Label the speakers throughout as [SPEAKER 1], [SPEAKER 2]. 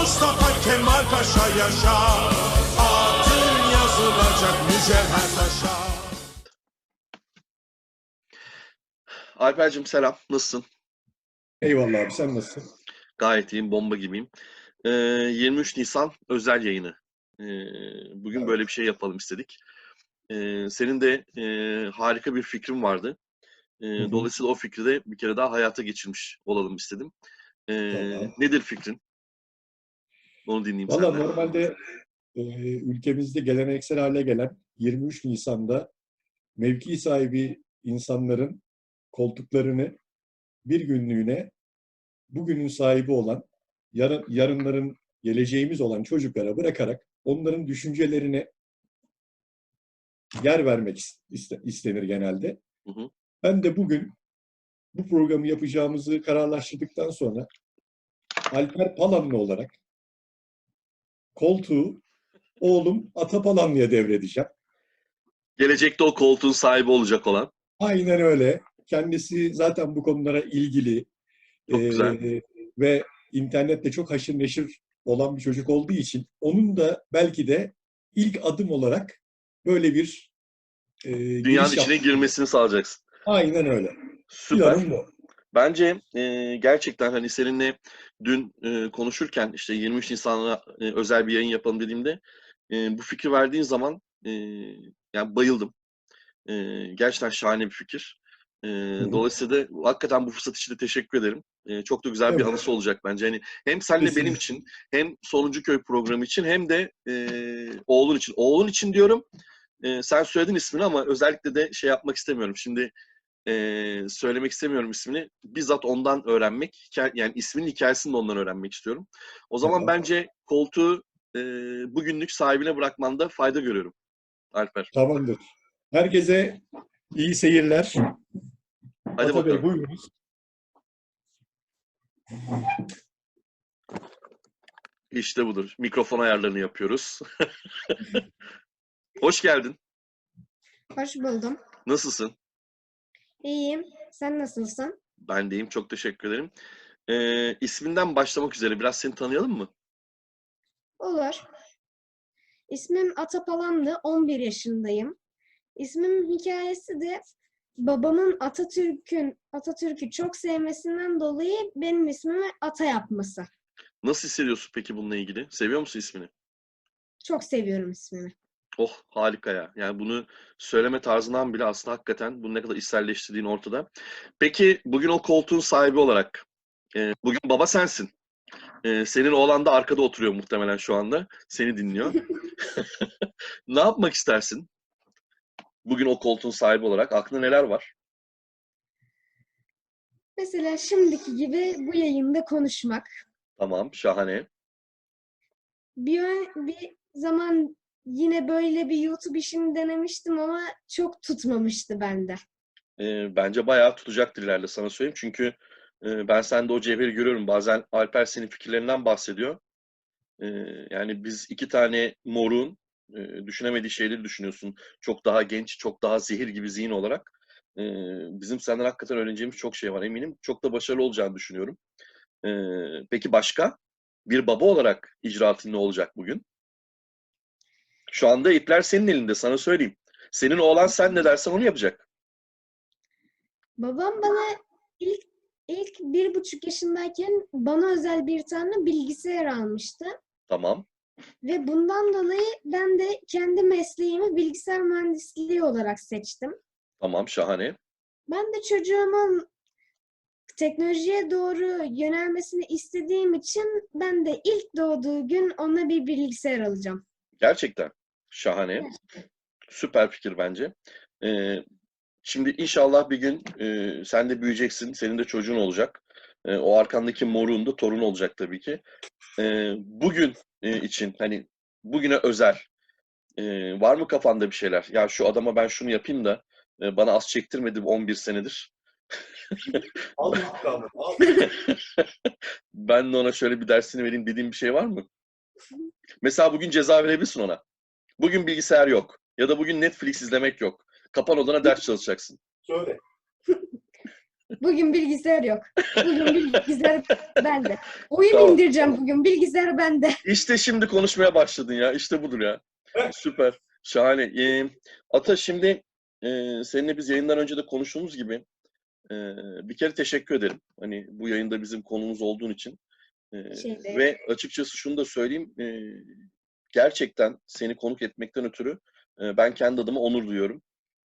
[SPEAKER 1] Mustafa Kemal Paşa yaşa Adın yazılacak mücevher taşa
[SPEAKER 2] Alper'cim selam. Nasılsın?
[SPEAKER 3] Eyvallah abi sen nasılsın?
[SPEAKER 2] Gayet iyiyim, bomba gibiyim. Ee, 23 Nisan özel yayını. Ee, bugün
[SPEAKER 3] Evet.
[SPEAKER 2] böyle bir şey yapalım istedik. Ee, senin de e, harika bir fikrin vardı. Ee,
[SPEAKER 3] hı.
[SPEAKER 2] dolayısıyla o fikri de bir kere daha hayata geçirmiş olalım istedim. Ee,
[SPEAKER 3] Tamam.
[SPEAKER 2] Nedir fikrin? Onu dinleyeyim
[SPEAKER 3] Valla
[SPEAKER 2] senden.
[SPEAKER 3] normalde e, ülkemizde geleneksel hale gelen 23 Nisan'da mevki sahibi insanların koltuklarını bir günlüğüne bugünün sahibi olan, yarın, yarınların geleceğimiz olan çocuklara bırakarak onların düşüncelerine yer vermek iste- istenir genelde.
[SPEAKER 2] Hı hı.
[SPEAKER 3] Ben de bugün bu programı yapacağımızı kararlaştırdıktan sonra Alper Palanlı olarak koltuğu oğlum Ata Palanlı'ya devredeceğim.
[SPEAKER 2] Gelecekte o koltuğun sahibi olacak olan.
[SPEAKER 3] Aynen öyle. Kendisi zaten bu konulara ilgili
[SPEAKER 2] Çok güzel.
[SPEAKER 3] eee, ve internette çok haşır neşir olan bir çocuk olduğu için onun da belki de ilk adım olarak böyle bir eee
[SPEAKER 2] Dünyanın içine
[SPEAKER 3] yap-
[SPEAKER 2] girmesini sağlayacaksın.
[SPEAKER 3] Aynen öyle.
[SPEAKER 2] Süper.
[SPEAKER 3] Planım bu.
[SPEAKER 2] Bence e, gerçekten hani seninle dün e, konuşurken işte 23 Nisan'a e, özel bir yayın yapalım dediğimde e, bu fikri verdiğin zaman e, yani bayıldım. E, gerçekten şahane bir fikir. E, dolayısıyla da hakikaten bu fırsat için de teşekkür ederim. E, çok da güzel bir
[SPEAKER 3] Evet.
[SPEAKER 2] anısı olacak bence. Hani hem senle benim
[SPEAKER 3] Kesinlikle.
[SPEAKER 2] için hem Sonuncu Köy programı için hem de e, oğlun için. Oğlun için diyorum. E, sen söyledin ismini ama özellikle de şey yapmak istemiyorum. Şimdi ee, söylemek istemiyorum ismini. Bizzat ondan öğrenmek, yani isminin hikayesini de ondan öğrenmek istiyorum. O zaman
[SPEAKER 3] Tamam.
[SPEAKER 2] bence koltuğu e, bugünlük sahibine bırakmanda fayda görüyorum. Alper.
[SPEAKER 3] Tamamdır. Herkese iyi seyirler.
[SPEAKER 2] Hadi
[SPEAKER 3] Ata Bey
[SPEAKER 2] bakalım.
[SPEAKER 3] buyurunuz.
[SPEAKER 2] İşte budur. Mikrofon ayarlarını yapıyoruz. Hoş geldin.
[SPEAKER 4] Hoş buldum.
[SPEAKER 2] Nasılsın?
[SPEAKER 4] İyiyim. Sen nasılsın?
[SPEAKER 2] Ben deyim. Çok teşekkür ederim. Ee, isminden başlamak üzere biraz seni tanıyalım mı?
[SPEAKER 4] Olur. İsmim Atapalanlı, 11 yaşındayım. İsmimin hikayesi de babamın Atatürk'ün Atatürk'ü çok sevmesinden dolayı benim ismimi Ata yapması.
[SPEAKER 2] Nasıl hissediyorsun peki bununla ilgili? Seviyor musun ismini?
[SPEAKER 4] Çok seviyorum ismimi.
[SPEAKER 2] Oh harika ya. Yani bunu söyleme tarzından bile aslında hakikaten bunu ne kadar içselleştirdiğin ortada. Peki bugün o koltuğun sahibi olarak e, bugün baba sensin. E, senin oğlan da arkada oturuyor muhtemelen şu anda. Seni dinliyor. Ne yapmak istersin? Bugün o koltuğun sahibi olarak aklında neler var?
[SPEAKER 4] Mesela şimdiki gibi bu yayında konuşmak.
[SPEAKER 2] Tamam, şahane.
[SPEAKER 4] Bir, bir zaman yine böyle bir YouTube işini denemiştim ama çok tutmamıştı bende.
[SPEAKER 2] E, bence bayağı tutacaktır ileride sana söyleyeyim. Çünkü e, ben sende o cevheri görüyorum. Bazen Alper senin fikirlerinden bahsediyor. E, yani biz iki tane morun e, düşünemediği şeyleri düşünüyorsun. Çok daha genç, çok daha zehir gibi zihin olarak. E, bizim senden hakikaten öğreneceğimiz çok şey var. Eminim çok da başarılı olacağını düşünüyorum. E, peki başka? Bir baba olarak icraatın ne olacak bugün? Şu anda ipler senin elinde, sana söyleyeyim. Senin oğlan sen ne dersen onu yapacak.
[SPEAKER 4] Babam bana ilk ilk bir buçuk yaşındayken bana özel bir tane bilgisayar almıştı.
[SPEAKER 2] Tamam.
[SPEAKER 4] Ve bundan dolayı ben de kendi mesleğimi bilgisayar mühendisliği olarak seçtim.
[SPEAKER 2] Tamam, şahane.
[SPEAKER 4] Ben de çocuğumun teknolojiye doğru yönelmesini istediğim için ben de ilk doğduğu gün ona bir bilgisayar alacağım.
[SPEAKER 2] Gerçekten. Şahane. Süper fikir bence. Ee, şimdi inşallah bir gün e, sen de büyüyeceksin. Senin de çocuğun olacak. E, o arkandaki moruğun da torunu olacak tabii ki. E, bugün e, için hani bugüne özel e, var mı kafanda bir şeyler? Ya şu adama ben şunu yapayım da e, bana az çektirmedi bu 11 senedir.
[SPEAKER 3] Al intikamını, al.
[SPEAKER 2] Ben de ona şöyle bir dersini vereyim dediğim bir şey var mı? Mesela bugün ceza verebilirsin ona. Bugün bilgisayar yok. Ya da bugün Netflix izlemek yok. Kapan odana ders çalışacaksın.
[SPEAKER 3] Söyle.
[SPEAKER 4] Bugün bilgisayar yok. Bugün bilgisayar bende. Oyun
[SPEAKER 2] Tamam.
[SPEAKER 4] indireceğim bugün. Bilgisayar bende.
[SPEAKER 2] İşte şimdi konuşmaya başladın ya. İşte budur ya. Süper. Şahane. Ee, Ata şimdi e, seninle biz yayından önce de konuştuğumuz gibi e, bir kere teşekkür ederim. Hani bu yayında bizim konumuz olduğun için. E,
[SPEAKER 4] Şey değil.
[SPEAKER 2] ve açıkçası şunu da söyleyeyim. e, gerçekten seni konuk etmekten ötürü e, ben kendi adıma onur duyuyorum.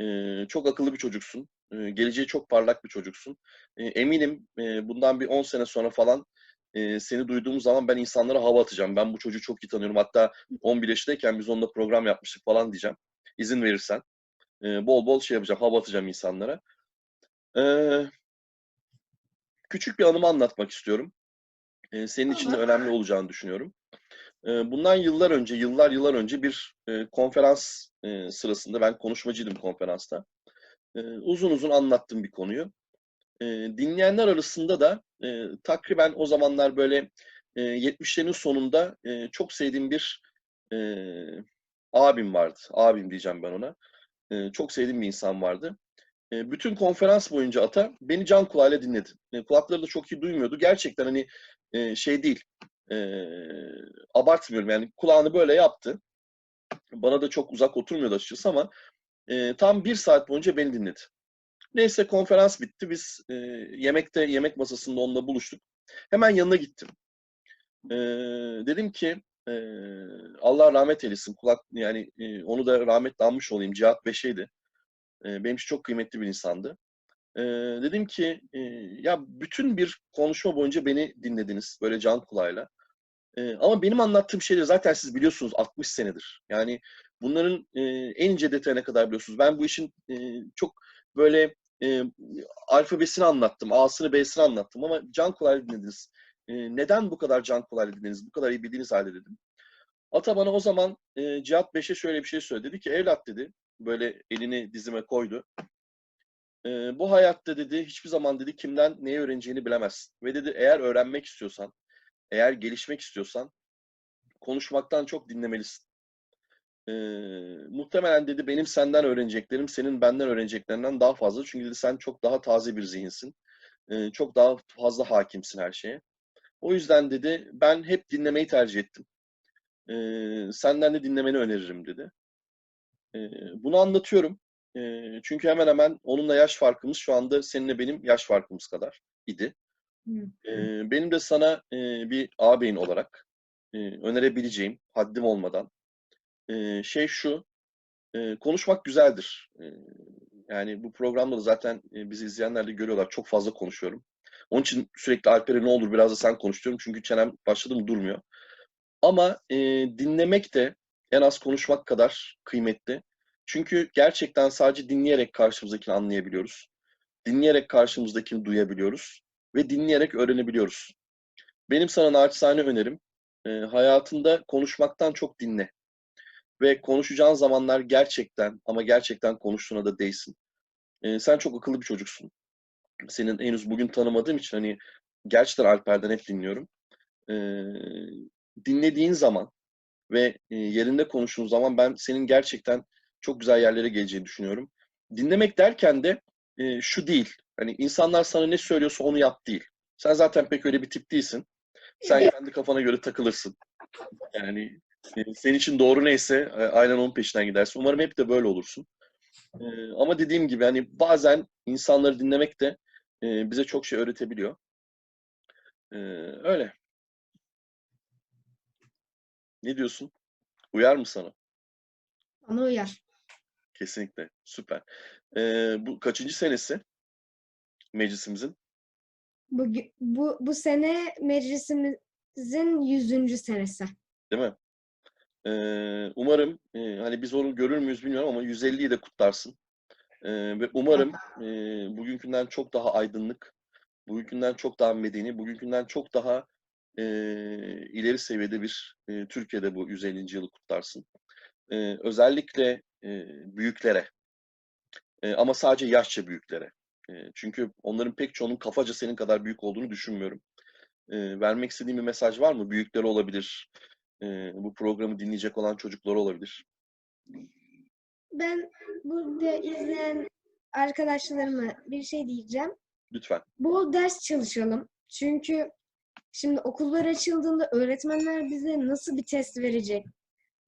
[SPEAKER 2] E, çok akıllı bir çocuksun. E, geleceği çok parlak bir çocuksun. E, eminim e, bundan bir 10 sene sonra falan e, seni duyduğum zaman ben insanlara hava atacağım. Ben bu çocuğu çok iyi tanıyorum. Hatta 11 yaşındayken biz onunla program yapmıştık falan diyeceğim. İzin verirsen. E, bol bol şey yapacağım, hava atacağım insanlara. E, küçük bir anımı anlatmak istiyorum. E, senin için de önemli olacağını düşünüyorum. E, bundan yıllar önce, yıllar yıllar önce bir e, konferans e, sırasında, ben konuşmacıydım konferansta. E, uzun uzun anlattım bir konuyu. E, dinleyenler arasında da e, takriben o zamanlar böyle e, 70'lerin sonunda çok sevdiğim bir abim vardı. Abim diyeceğim ben ona. Çok sevdiğim bir insan vardı. Bütün konferans boyunca Ata beni can kulağıyla dinledi. Kulakları da çok iyi duymuyordu. Gerçekten hani şey değil. E, abartmıyorum yani kulağını böyle yaptı. Bana da çok uzak oturmuyordu açıkçası ama e, tam bir saat boyunca beni dinledi. Neyse konferans bitti. Biz e, yemekte, yemek masasında onunla buluştuk. Hemen yanına gittim. E, dedim ki e, Allah rahmet eylesin. Kulak yani e, onu da rahmetle anmış olayım. Cihat Beşe'ydi. E, benim için çok kıymetli bir insandı. E, dedim ki e, ya bütün bir konuşma boyunca beni dinlediniz böyle can kulağıyla. E, ama benim anlattığım şeyleri zaten siz biliyorsunuz 60 senedir. Yani bunların e, en ince detayına kadar biliyorsunuz. Ben bu işin e, çok böyle e, alfabesini anlattım, A'sını B'sini anlattım ama can kulağıyla dinlediniz. E, neden bu kadar can kulağıyla dinlediniz? Bu kadar iyi bildiğiniz halde dedim. Ata bana o zaman e, Cihat Beş'e şöyle bir şey söyledi. Dedi ki evlat dedi, böyle elini dizime koydu. E, bu hayatta dedi hiçbir zaman dedi kimden neyi öğreneceğini bilemezsin. Ve dedi eğer öğrenmek istiyorsan, eğer gelişmek istiyorsan konuşmaktan çok dinlemelisin. Ee, muhtemelen dedi benim senden öğreneceklerim senin benden öğreneceklerinden daha fazla. Çünkü dedi sen çok daha taze bir zihinsin. Ee, çok daha fazla hakimsin her şeye. O yüzden dedi ben hep dinlemeyi tercih ettim. Ee, senden de dinlemeni öneririm dedi. Ee, bunu anlatıyorum. Ee, çünkü hemen hemen onunla yaş farkımız şu anda seninle benim yaş farkımız kadar idi. Ee, benim de sana e, bir ağabeyin olarak e, önerebileceğim haddim olmadan e, şey şu, e, konuşmak güzeldir. E, yani bu programda da zaten e, bizi izleyenler de görüyorlar. Çok fazla konuşuyorum. Onun için sürekli Alper'e ne olur biraz da sen konuş diyorum. Çünkü çenem başladı mı durmuyor. Ama e, dinlemek de en az konuşmak kadar kıymetli. Çünkü gerçekten sadece dinleyerek karşımızdakini anlayabiliyoruz. Dinleyerek karşımızdakini duyabiliyoruz. Ve dinleyerek öğrenebiliyoruz. Benim sana naçizane önerim, e, hayatında konuşmaktan çok dinle. Ve konuşacağın zamanlar gerçekten ama gerçekten konuştuğuna da değsin. Ee, sen çok akıllı bir çocuksun. Senin henüz bugün tanımadığım için hani gerçekten Alper'den hep dinliyorum. Ee, dinlediğin zaman ve e, yerinde konuştuğun zaman ben senin gerçekten çok güzel yerlere geleceğini düşünüyorum. Dinlemek derken de e, şu değil. Hani insanlar sana ne söylüyorsa onu yap değil. Sen zaten pek öyle bir tip değilsin. Sen kendi kafana göre takılırsın. Yani e, senin için doğru neyse e, aynen onun peşinden gidersin. Umarım hep de böyle olursun. E, ama dediğim gibi hani bazen insanları dinlemek de e, bize çok şey öğretebiliyor. Öyle. Ne diyorsun? Uyar mı sana?
[SPEAKER 4] Bana uyar.
[SPEAKER 2] Kesinlikle. Süper. E, bu kaçıncı senesi meclisimizin?
[SPEAKER 4] Bu, bu, bu sene meclisimizin 100. senesi.
[SPEAKER 2] Değil mi? Ee, umarım e, hani biz onu görür müyüz bilmiyorum ama 150'yi de kutlarsın. Ee, ve umarım e, bugünkünden çok daha aydınlık, bugünkünden çok daha medeni, bugünkünden çok daha e, ileri seviyede bir e, Türkiye'de bu 150. yılı kutlarsın. E, özellikle e, büyüklere e, ama sadece yaşça büyüklere. E, çünkü onların pek çoğunun kafaca senin kadar büyük olduğunu düşünmüyorum. E, vermek istediğin bir mesaj var mı? Büyükleri olabilir, e, bu programı dinleyecek olan çocuklar olabilir.
[SPEAKER 4] Ben burada izleyen arkadaşlarıma bir şey diyeceğim.
[SPEAKER 2] Lütfen.
[SPEAKER 4] Bol ders çalışalım. Çünkü şimdi okullar açıldığında öğretmenler bize nasıl bir test verecek?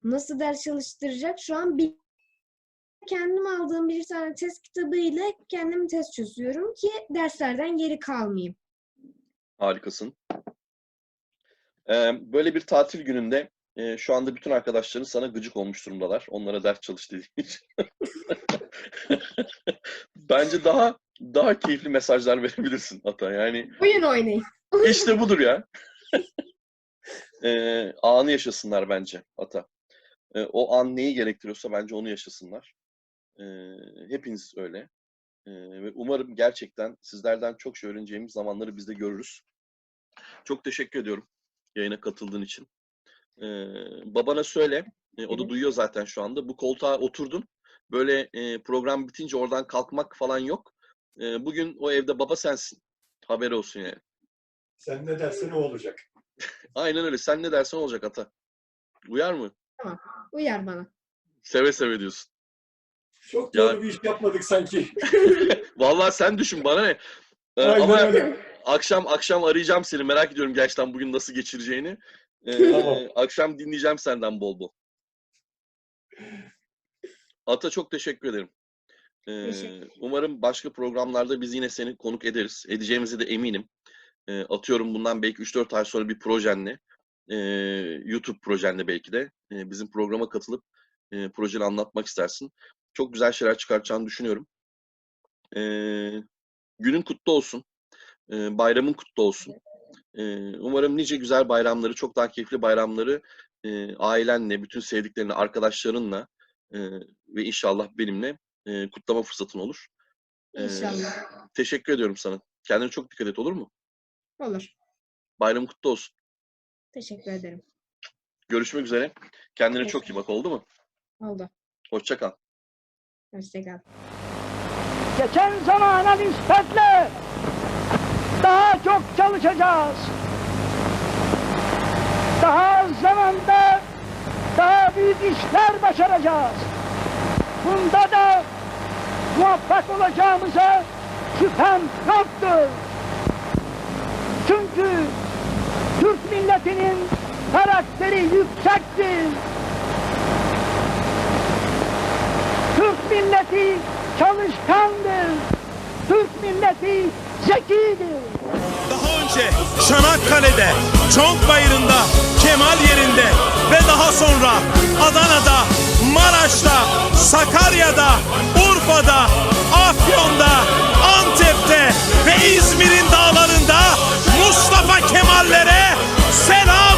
[SPEAKER 4] Nasıl ders çalıştıracak? Şu an bir kendim aldığım bir tane test kitabıyla kendim test çözüyorum ki derslerden geri kalmayayım.
[SPEAKER 2] Harikasın. Ee, böyle bir tatil gününde e, şu anda bütün arkadaşların sana gıcık olmuş durumdalar. Onlara ders çalış dediğin için. Bence daha daha keyifli mesajlar verebilirsin Ata. Yani
[SPEAKER 4] Oyun oynayın.
[SPEAKER 2] işte budur ya. Ee, anı yaşasınlar bence Ata. Ee, o an neyi gerektiriyorsa bence onu yaşasınlar. Ee, hepiniz öyle. Ee, ve umarım gerçekten sizlerden çok şey öğreneceğimiz zamanları biz de görürüz. Çok teşekkür ediyorum yayına katıldığın için. Ee, babana söyle, e, o da duyuyor zaten şu anda. Bu koltuğa oturdun. Böyle e, program bitince oradan kalkmak falan yok. E, bugün o evde baba sensin. Haberi olsun yani.
[SPEAKER 3] Sen ne dersen o olacak.
[SPEAKER 2] Aynen öyle. Sen ne dersen olacak ata. Uyar mı?
[SPEAKER 4] Uyar bana.
[SPEAKER 2] Seve seve diyorsun.
[SPEAKER 3] Çok
[SPEAKER 2] Ya-
[SPEAKER 3] doğru bir iş yapmadık sanki.
[SPEAKER 2] Vallahi sen düşün bana ne. Ee,
[SPEAKER 3] Aynen
[SPEAKER 2] ama
[SPEAKER 3] öyle.
[SPEAKER 2] akşam akşam arayacağım seni. Merak ediyorum gerçekten bugün nasıl geçireceğini. Ee,
[SPEAKER 3] Tamam.
[SPEAKER 2] Akşam dinleyeceğim senden bol bol. Ata çok teşekkür ederim. Ee,
[SPEAKER 4] Teşekkür.
[SPEAKER 2] umarım başka programlarda biz yine seni konuk ederiz. Edeceğimize de eminim. Ee, atıyorum bundan belki 3-4 ay sonra bir projenle, e, YouTube projenle belki de e, bizim programa katılıp e, projeni anlatmak istersin. Çok güzel şeyler çıkartacağını düşünüyorum. Ee, günün kutlu olsun. Ee, bayramın kutlu olsun. Ee, umarım nice güzel bayramları, çok daha keyifli bayramları e, ailenle, bütün sevdiklerinle, arkadaşlarınla e, ve inşallah benimle e, kutlama fırsatın olur. Ee,
[SPEAKER 4] İnşallah.
[SPEAKER 2] Teşekkür ediyorum sana. Kendine çok dikkat et olur mu?
[SPEAKER 4] Olur.
[SPEAKER 2] Bayramın kutlu olsun.
[SPEAKER 4] Teşekkür ederim.
[SPEAKER 2] Görüşmek üzere. Kendine çok iyi bak oldu mu?
[SPEAKER 4] Oldu.
[SPEAKER 2] Hoşça kal.
[SPEAKER 4] Hoşçakal.
[SPEAKER 5] geçen zamana nispetle daha çok çalışacağız. Daha az zamanda daha büyük işler başaracağız. Bunda da muvaffak olacağımıza şüphem yoktur. Çünkü Türk milletinin karakteri yüksektir. Türk milleti çalışkandır. Türk milleti zekidir.
[SPEAKER 1] Daha önce Şanakkale'de, Çonk Bayırı'nda, Kemal yerinde ve daha sonra Adana'da, Maraş'ta, Sakarya'da, Urfa'da, Afyon'da, Antep'te ve İzmir'in dağlarında Mustafa Kemal'lere selam